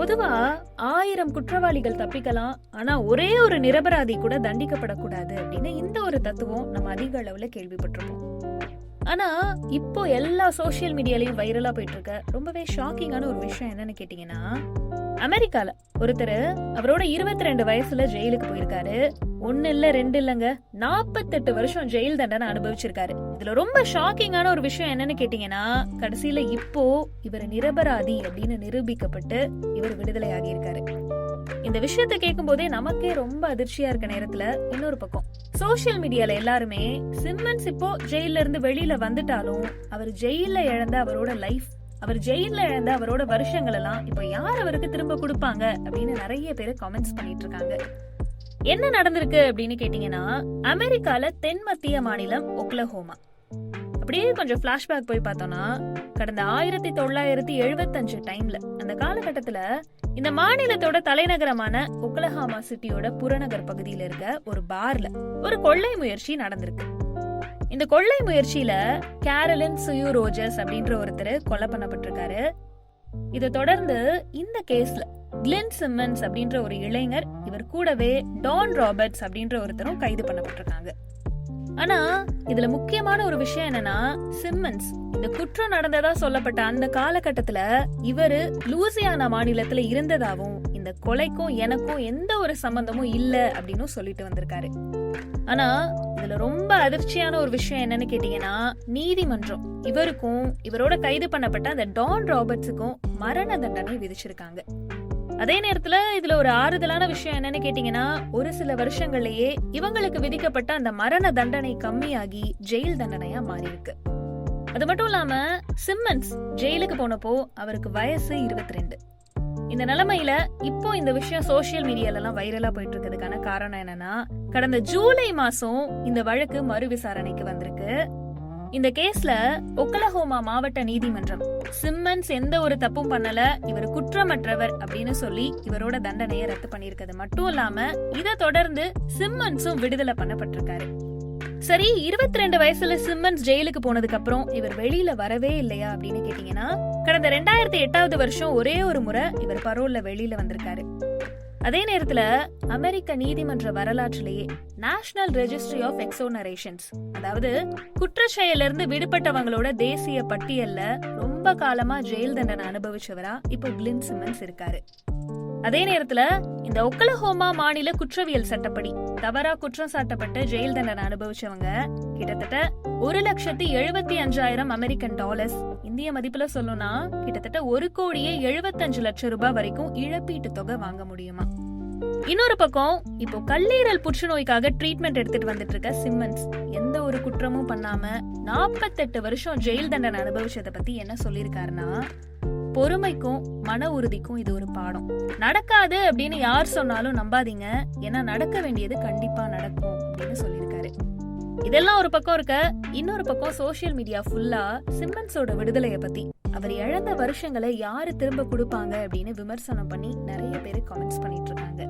பொதுவா ஆயிரம் குற்றவாளிகள் தப்பிக்கலாம் ஆனா ஒரே ஒரு நிரபராதி கூட தண்டிக்கப்படக்கூடாது அப்படின்னு இந்த ஒரு தத்துவம் நம்ம அதிக அளவுல கேள்விப்பட்டிருப்போம். ஆனா இப்போ எல்லா சோஷியல் மீடியாலயும் வைரலா போயிட்டு இருக்க ரொம்பவே ஷாக்கிங்கான ஒரு விஷயம் என்னன்னு கேட்டீங்கன்னா அமெரிக்கால ஒருத்தர் அவரோட 22 ரெண்டு வயசுல ஜெயிலுக்கு போயிருக்காரு. ஒன்னு இல்ல ரெண்டு இல்லங்க. நாற்பத்தெட்டு வருஷம் ஜெயில் தண்டனை அனுபவிச்சிருக்காரு. இதுல ரொம்ப ஷாக்கிங்கான ஒரு விஷயம் என்னன்னு கேட்டீங்கன்னா கடைசியில இப்போ இவர் நிரபராதி அப்படின்னு நிரூபிக்கப்பட்டு இவர் விடுதலை ஆகியிருக்காரு இந்த விஷயத்த கேட்கும் போதே நமக்கே ரொம்ப அதிர்ச்சியா இருக்க நேரத்துல இன்னொரு பக்கம். சோஷியல் மீடியால எல்லாருமே சிம்மன்ஸ் இப்போ ஜெயில இருந்து வெளியில வந்துட்டாலும் அவர் ஜெயில இழந்த அவரோட லைஃப் அவர் ஜெயில இழந்த அவரோட வருஷங்கள் எல்லாம் இப்போ யார் அவருக்கு திரும்ப கொடுப்பாங்க அப்படின்னு நிறைய பேர் கமெண்ட்ஸ் பண்ணிட்டு இருக்காங்க. என்ன நடந்திருக்கு அப்படின்னு கேட்டீங்கன்னா அமெரிக்கால தென் மத்திய மாநிலம் ஒக்லஹோமா. அப்படியே கொஞ்சம் ஃப்ளாஷ்பேக் போய் பார்த்தோம்னா கடந்த ஆயிரத்தி தொள்ளாயிரத்தி எழுபத்தஞ்சு டைம்ல அந்த காலகட்டத்துல இந்த மாநிலத்தோட தலைநகரமான ஒக்லஹாமா சிட்டியோட புறநகர் பகுதியில இருக்க ஒரு பார்ல ஒரு கொள்ளை முயற்சி நடந்திருக்கு. இந்த கொள்ளை முயற்சியில கேரலின் சுயு ரோஜர்ஸ் அப்படின்ற ஒருத்தர் கொலை பண்ணப்பட்டிருக்காரு. இதை தொடர்ந்து இந்த கேஸ்ல கிளென் சிம்மன்ஸ் அப்படின்ற ஒரு இளைஞர் இவர் கூடவே டான் ராபர்ட்ஸ் அப்படின்ற ஒருத்தரும் கைது பண்ணப்பட்டிருக்காங்க. ஆனா இதுல முக்கியமான ஒரு விஷயம் என்னன்னா சிம்மன்ஸ் இந்த குற்றம் நடந்ததா சொல்லப்பட்ட அந்த காலகட்டத்துல இவரு லூசியானா மாநிலத்துல இருந்ததாவும் இந்த கொலைக்கும் எனக்கும் எந்த ஒரு சம்பந்தமும் இல்ல அப்படின்னு சொல்லிட்டு வந்திருக்காரு. ஆனா இதுல ரொம்ப அதிர்ச்சியான ஒரு விஷயம் என்னன்னு கேட்டீங்கன்னா நீதிமன்றம். இவருக்கும் இவரோட கைது பண்ணப்பட்ட அந்த டான் ராபர்ட்ஸுக்கும் மரண தண்டனை விதிச்சிருக்காங்க. அதே நேரத்துல இதுல ஒரு ஆறுதலான விஷயம் என்னன்னு கேட்டீங்கன்னா ஒரு சில வருஷங்கள்லயே இவங்களுக்கு விதிக்கப்பட்ட அந்த மரண தண்டனை கம்மியாகி ஜெயில் தண்டனையா மாறி இருக்கு அது மட்டும் இல்லாம சிம்மன்ஸ் ஜெயிலுக்கு போனப்போ அவருக்கு வயசு 22 இந்த நிலைமையில இப்போ இந்த விஷயம் சோசியல் மீடியால எல்லாம் வைரலா போயிட்டு இருக்கிறதுக்கான காரணம் என்னன்னா கடந்த ஜூலை மாசம் இந்த வழக்கு மறு விசாரணைக்கு வந்திருக்கு. இந்த கேஸ்ல ஒக்கலஹோமா மாவட்ட நீதிமன்றம் சிம்மன்ஸ் எந்த ஒரு தப்பும் பண்ணல இவர் குற்றமற்றவர் அப்படின்னு சொல்லி இவரோட தண்டனையை ரத்து பண்ணியிருக்கிறது. மட்டும் இல்லாம இதை தொடர்ந்து சிம்மன்ஸும் விடுதலை பண்ணப்பட்டிருக்காரு. சரி 22 ரெண்டு வயசுல சிம்மன்ஸ் ஜெயிலுக்கு போனதுக்கு அப்புறம் இவர் வெளியில வரவே இல்லையா அப்படின்னு கேட்டீங்கன்னா கடந்த ரெண்டாயிரத்தி எட்டாவது வருஷம் ஒரே ஒரு முறை இவர் பரோல்ல வெளியில வந்திருக்காரு. அதே நேரத்துல அமெரிக்க நீதிமன்ற வரலாற்றிலேயே நேஷனல் ரெஜிஸ்ட்ரி ஆஃப் எக்ஸோனரேஷன்ஸ் அதாவது குற்ற செயலிருந்து விடுபட்டவங்களோட தேசிய பட்டியல்ல ரொம்ப காலமா ஜெயில் தண்டனை அனுபவிச்சவரா இப்போ கிளின் சிம்மன்ஸ் இருக்காரு. அதே நேரத்துல இந்த ஒக்கலஹோமா மாநில குற்றவியல் சட்டப்படி தவறா குற்றம் சாட்டப்பட்ட ஜெயில் தண்டனை அனுபவிச்சவங்க கிட்டத்தட்ட ஒரு லட்சத்தி எழுபத்தி அஞ்சாயிரம் அமெரிக்கன் டாலர்ஸ். இந்திய மதிப்புல சொல்லணும்னா கிட்டத்தட்ட ஒரு கோடியே எழுபத்தஞ்சு லட்சம் ரூபாய் வரைக்கும் இழப்பீட்டு தொகை வாங்க முடியுமா? இன்னொரு பக்கம் இப்போ கல்லீரல் புற்றுநோய்க்காக ட்ரீட்மெண்ட் எடுத்துட்டு வந்துட்டு இருக்க சிம்மன்ஸ் எந்த ஒரு குற்றமும் பண்ணாம நாற்பத்தெட்டு வருஷம் ஜெயில் தண்டனை அனுபவிச்சதை பத்தி என்ன சொல்லியிருக்காருன்னா பொறுமைக்கும் மன உறுதிக்கும் இது ஒரு பாடம். நடக்காது அப்படின்னு யார் சொன்னாலும் நம்பாதீங்க. ஏன்னா நடக்க வேண்டியது கண்டிப்பா நடக்கும் அப்படின்னு சொல்லியிருக்காரு. இதெல்லாம் ஒரு பக்கம் இருக்க இன்னொரு பக்கம் சோஷியல் மீடியா ஃபுல்லா சிம்மன்ஸோட விடுதலைய பத்தி. அவர் இழந்த வருஷங்களை யாரு திரும்ப கொடுப்பாங்க அப்படின்னு விமர்சனம் பண்ணி நிறைய பேர் கமெண்ட்ஸ் பண்ணிட்டு இருக்காங்க.